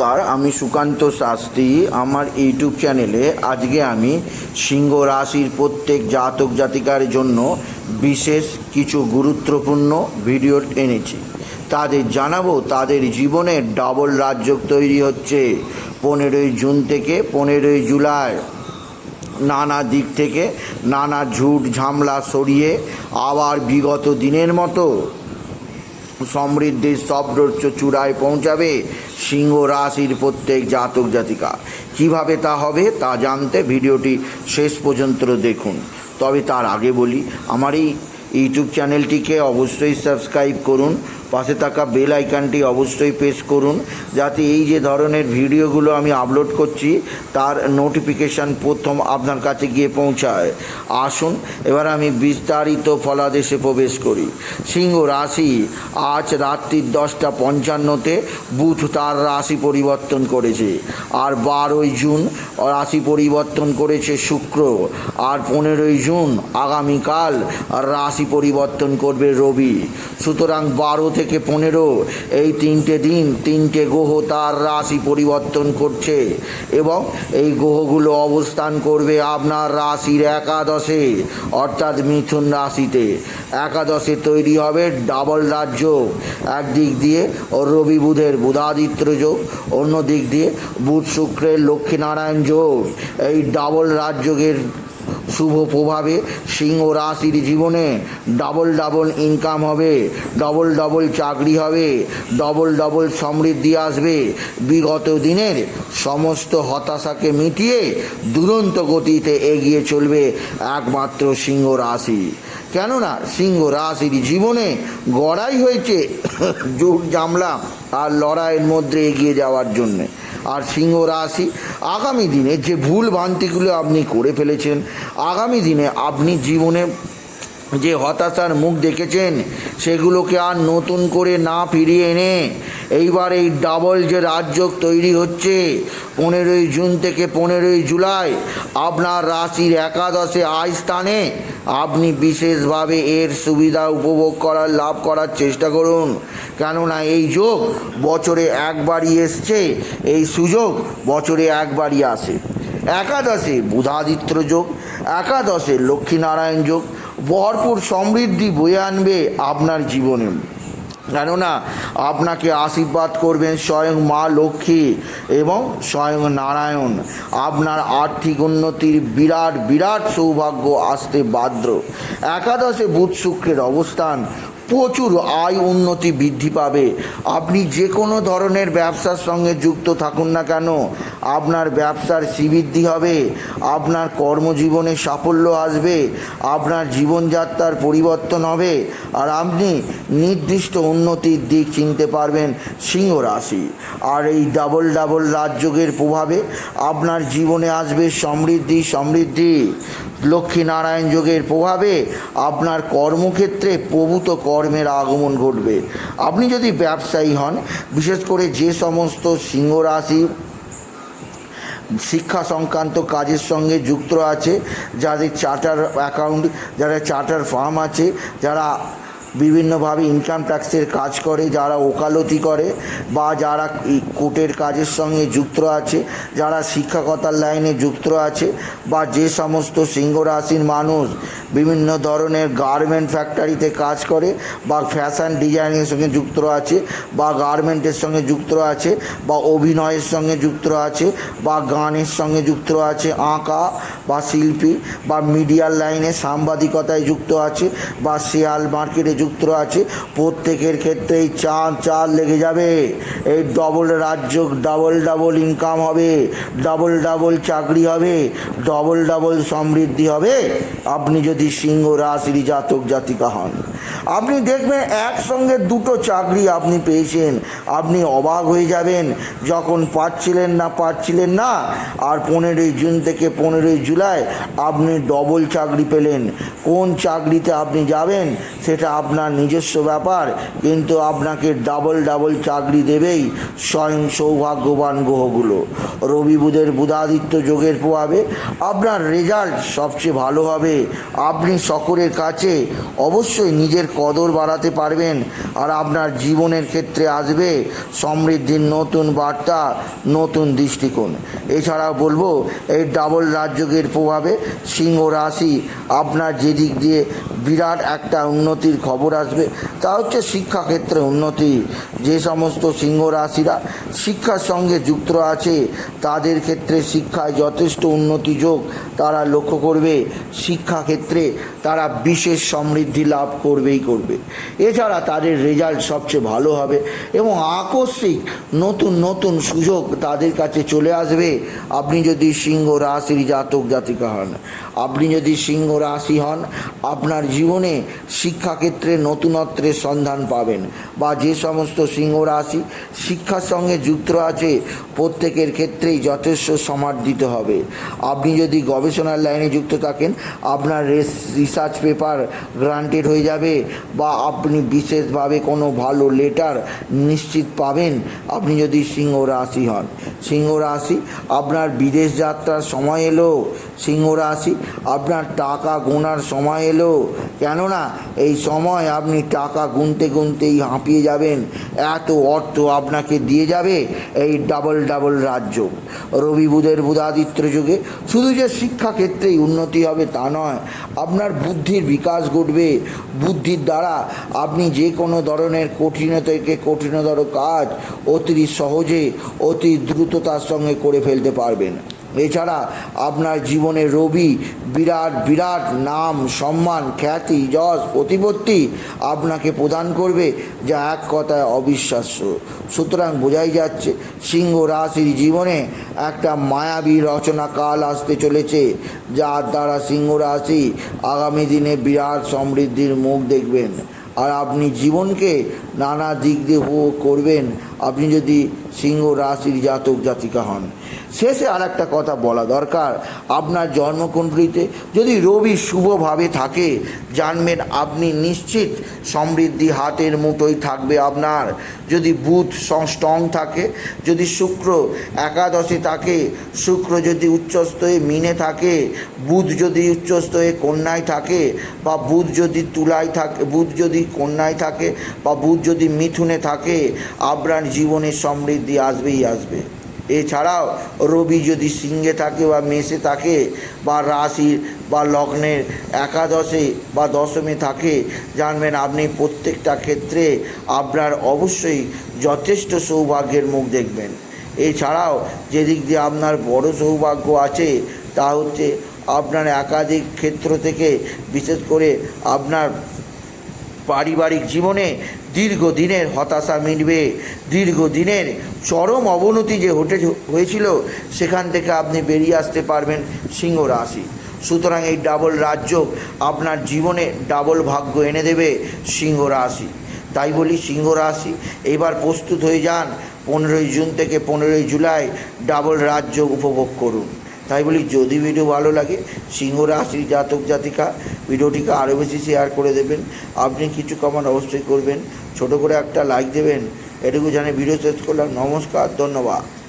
নমস্কার, আমি সুকান্ত শাস্ত্রী। আমার ইউটিউব চ্যানেলে আজকে আমি সিংহ রাশির প্রত্যেক জাতক জাতিকার জন্য বিশেষ কিছু গুরুত্বপূর্ণ ভিডিও এনেছি। তাদের জানাব, তাদের জীবনে ডাবল রাজ্য তৈরি হচ্ছে পনেরোই জুন থেকে পনেরোই জুলাই। নানা দিক থেকে নানা ঝুট ঝামলা সরিয়ে আবার বিগত দিনের মতো সমৃদ্ধির সবরোচ্চ চূড়ায় পৌঁছাবে সিংহ রাশির প্রত্যেক জাতক জাতিকা। কীভাবে তা হবে তা জানতে ভিডিওটি শেষ পর্যন্ত দেখুন। তবে তার আগে বলি, আমার এই ইউটিউব চ্যানেলটিকে অবশ্যই সাবস্ক্রাইব করুন। পাশে থাকা বেল আইকনটি অবশ্যই প্রেস করুন, যাতে এই যে ধরনের ভিডিওগুলো আমি আপলোড করছি, তার নোটিফিকেশান প্রথম আপনার কাছে গিয়ে পৌঁছায়। আসুন, এবার আমি বিস্তারিত ফলাদেশে প্রবেশ করি। সিংহ রাশি, আজ রাত্রির দশটা পঞ্চান্নতে বুধ তার রাশি পরিবর্তন করেছে। আর বারোই জুন রাশি পরিবর্তন করেছে শুক্র। আর পনেরোই জুন আগামীকাল রাশি পরিবর্তন করবে রবি। সুতরাং বারো থেকে পনেরো, এই তিনটে দিন তিনটে গ্রহ তার রাশি পরিবর্তন করছে এবং এই গ্রহগুলো অবস্থান করবে আপনার রাশির একাদশে, অর্থাৎ মিথুন রাশিতে। একাদশে তৈরি হবে ডাবল রাজ্য, একদিক দিয়ে রবি বুধের বুধাদিত্য যোগ অন্য দিক দিয়ে বুধ শুক্রের লক্ষ্মীনারায়ণ যোগ। এই ডাবল রাজযোগের শুভ প্রভাবে সিংহ রাশির জীবনে ডাবল ডাবল ইনকাম হবে ডবল ডবল চাকরি হবে ডবল ডবল সমৃদ্ধি আসবে। বিগত দিনের সমস্ত হতাশাকে মিটিয়ে দুরন্ত গতিতে এগিয়ে চলবে একমাত্র সিংহ রাশি। কেননা সিংহ রাশির জীবনে গড়াই হয়েছে জোর জামলা আর লড়াইয়ের মধ্যে এগিয়ে যাওয়ার জন্যে। আর সিংহ রাশি, আগামী দিনে যে ভুল ভ্রান্তিগুলো আপনি করে ফেলেছেন, আগামী দিনে আপনি জীবনে যে হতাশার মুখ দেখেছেন, সেগুলোকে আর নতুন করে না ফিরিয়ে এনে, এইবার এই ডাবল যে রাজ্য তৈরি হচ্ছে, পনেরোই জুন থেকে পনেরোই জুলাই, আপনার রাশির একাদশে আয় স্থানে, আপনি বিশেষভাবে এর সুবিধা উপভোগ করার, লাভ করার চেষ্টা করুন। কেননা এই যোগ বছরে একবারই এসছে, এই সুযোগ বছরে একবারই আসে। একাদশে বুধাদিত্য যোগ, একাদশে লক্ষ্মীনারায়ণ যোগ ভরপুর সমৃদ্ধি বয়ে আনবে আপনার জীবনে। কেননা আপনাকে আশীর্বাদ করবেন স্বয়ং মা লক্ষ্মী এবং স্বয়ং নারায়ণ। আপনার আর্থিক উন্নতির বিরাট বিরাট সৌভাগ্য আসতে বাধ্য। একাদশে বুধ শুক্রের অবস্থান প্রচুর আয় উন্নতি বৃদ্ধি পাবে। আপনি যে কোনো ধরনের ব্যবসার সঙ্গে যুক্ত থাকুন না কেন, আপনার ব্যবসার শ্রীবৃদ্ধি হবে, আপনার কর্মজীবনে সাফল্য আসবে, আপনার জীবনযাত্রার পরিবর্তন হবে, আর আপনি নির্দিষ্ট উন্নতির দিক চিনতে পারবেন সিংহ রাশি। আর এই ডাবল ডাবল রাজযোগের প্রভাবে আপনার জীবনে আসবে সমৃদ্ধি সমৃদ্ধি। লক্ষ্মীনারায়ণ যোগের প্রভাবে আপনার কর্মক্ষেত্রে প্রভূত কর্মের আগমন ঘটবে। আপনি যদি ব্যবসায়ী হন, বিশেষ করে যে সমস্ত সিংহ রাশি, শিক্ষা সংক্রান্ত কাজের সঙ্গে যুক্ত আছে, যাদের চার্টার অ্যাকাউন্ট যারা চার্টার ফার্ম আছে, যারা বিভিন্নভাবে ইনকাম ট্যাক্সের কাজ করে, যারা ওকালতি করে বা যারা কোর্টের কাজের সঙ্গে যুক্ত আছে, যারা শিক্ষকতার লাইনে যুক্ত আছে বা যে সমস্ত সিংহ রাশির মানুষ বিভিন্ন ধরনের গার্মেন্ট ফ্যাক্টরিতে কাজ করে বা ফ্যাশন ডিজাইনের সঙ্গে যুক্ত আছে বা গার্মেন্টের সঙ্গে যুক্ত আছে বা অভিনয়ের সঙ্গে যুক্ত আছে বা গানের সঙ্গে যুক্ত আছে, আঁকা বা শিল্পী বা মিডিয়ার লাইনে সাংবাদিকতায় যুক্ত আছে বা শেয়ার মার্কেটে যুক্ত আছে। প্রত্যেকের ক্ষেত্রেই চাঁদ চাঁদ লেগে যাবে। এই ডবল রাজ্য ডাবল ডাবল ইনকাম হবে। ডাবল ডাবল চাকরি হবে। ডবল ডাবল সমৃদ্ধি হবে। আপনি যদি সিংহ রাশির জাতক, জাতিকা হন, আপনি দেখবেন একসঙ্গে দুটো চাকরি আপনি পেয়েছেন। আপনি অবাক হয়ে যাবেন যখন পাচ্ছিলেন না পাচ্ছিলেন না। আর পনেরোই জুন থেকে পনেরোই জুলাই আপনি ডবল চাকরি পেলেন। কোন চাকরিতে আপনি যাবেন, সেটা আপনার আপনার নিজস্ব ব্যাপার, কিন্তু আপনাকে ডাবল ডাবল চাকরি দেবেই স্বয়ং সৌভাগ্যবান গ্রহগুলো। রবি বুধের বুধাদিত্য যোগের প্রভাবে আপনার রেজাল্ট সবচেয়ে ভালো হবে। আপনি সকলের কাছে অবশ্যই নিজের কদর বাড়াতে পারবেন আর আপনার জীবনের ক্ষেত্রে আসবে সমৃদ্ধির নতুন বার্তা, নতুন দৃষ্টিকোণ। এছাড়াও বলব, এই ডাবল রাজযোগের প্রভাবে সিংহ রাশি আপনার যেদিক দিয়ে বিরাট একটা উন্নতির খবর আসবে। তা হচ্ছে শিক্ষাক্ষেত্রে উন্নতি। যে সমস্ত সিংহ রাশিরা শিক্ষার সঙ্গে যুক্ত আছে, তাদের ক্ষেত্রে শিক্ষায় যথেষ্ট উন্নতি যোগ তারা লক্ষ্য করবে। শিক্ষাক্ষেত্রে তারা বিশেষ সমৃদ্ধি লাভ করবেই করবে। এছাড়া তাদের রেজাল্ট সবচেয়ে ভালো হবে এবং আকস্মিক নতুন নতুন সুযোগ তাদের কাছে চলে আসবে। আপনি যদি সিংহ রাশির জাতক জাতিকা হন, আপনি যদি সিংহ রাশি হন, আপনার জীবনে শিক্ষাক্ষেত্রে নতুনত্বের সন্ধান পাবেন বা যে সমস্ত সিংহ রাশি শিক্ষার সঙ্গে যুক্ত আছে, প্রত্যেকের ক্ষেত্রেই যথেষ্ট সমার্জিত হবে। আপনি যদি গবেষণার লাইনে যুক্ত থাকেন, আপনার রিসার্চ পেপার গ্রান্টেড হয়ে যাবে বা আপনি বিশেষভাবে কোনো ভালো লেটার নিশ্চিত পাবেন, আপনি যদি সিংহ রাশি হন। সিংহ রাশি আপনার বিদেশ যাত্রার সময় এলো সিংহ রাশি, আপনার টাকা গোনার সময় এলো। কেননা এই সময় আপনি টাকা গুনতে গুনতেই হাঁপিয়ে যাবেন। এত অর্থ আপনাকে দিয়ে যাবে এই ডাবল ডাবল রাজ্য। রবি বুধের বুধাদিত্য যুগে শুধু যে শিক্ষাক্ষেত্রেই উন্নতি হবে তা নয়, আপনার বুদ্ধির বিকাশ ঘটবে। বুদ্ধির দ্বারা আপনি যে কোনো ধরনের কঠিন থেকে কঠিনতর কাজ অতি সহজে, অতি দ্রুততার সঙ্গে করে ফেলতে পারবেন। এছাড়া আপনার জীবনে রবি, বিরাট বিরাট নাম, সম্মান, খ্যাতি, যশ, প্রতিপত্তি আপনাকে প্রদান করবে, যা এক কথায় অবিশ্বাস্য। সুতরাং বোঝাই যাচ্ছে, সিংহ রাশির জীবনে একটা মায়াবী রচনা কাল আসতে চলেছে, যার দ্বারা সিংহ রাশি আগামী দিনে বিরাট সমৃদ্ধির মুখ দেখবেন। আর আপনি জীবনকে নানা দিক দিয়ে উপভোগ করবেন আপনি যদি সিংহ রাশির জাতক জাতিকা হন। শেষে আর একটা কথা বলা দরকার। আপনার জন্মকুণ্ডলিতে যদি রবি শুভভাবে থাকে, জানবেন আপনি নিশ্চিত সমৃদ্ধি হাতের মুঠোয় থাকবে আপনার। যদি বুধ স্ট্রং থাকে, যদি শুক্র একাদশে থাকে, শুক্র যদি উচ্চস্থ মিনে থাকে, বুধ যদি উচ্চস্থ কন্যায় থাকে, বা বুধ যদি তুলায় থাকে, বুধ যদি কন্যায় থাকে, বা বুধ যদি মিথুনে থাকে আপনার জীবনে সমৃদ্ধি আসবেই আসবে। এছাড়াও রবি যদি সিংহে থাকে বা মেষে থাকে বা রাশির বা লগ্নের একাদশে বা দশমে থাকে, জানবেন আপনি প্রত্যেকটা ক্ষেত্রে আপনার অবশ্যই যথেষ্ট সৌভাগ্যের মুখ দেখবেন। এছাড়াও যেদিক দিয়ে আপনার বড় সৌভাগ্য আছে, তা হচ্ছে আপনার একাধিক ক্ষেত্র থেকে, বিশেষ করে আপনার পারিবারিক জীবনে দীর্ঘদিনের হতাশা মিটবে। দীর্ঘদিনের চরম অবনতি যে হটে হয়েছিল, সেখান থেকে আপনি বেরিয়ে আসতে পারবেন সিংহ রাশি। সুতরাং এই ডাবল রাজ্য আপনার জীবনে ডাবল ভাগ্য এনে দেবে সিংহ রাশি। তাই বলি সিংহ রাশি। এবার প্রস্তুত হয়ে যান, পনেরোই জুন থেকে পনেরোই জুলাই ডাবল রাজ্য উপভোগ করুন। তাই বলি যদি ভিডিও ভালো লাগে, সিংহ রাশির জাতক, জাতিকা, ভিডিওটিকে আরও বেশি শেয়ার করে দেবেন। আপনি কিছু কমান অবশ্যই করবেন। ছোট করে একটা লাইক দেবেন। এটুকু জানে ভিডিও শেষ করলাম। নমস্কার, ধন্যবাদ।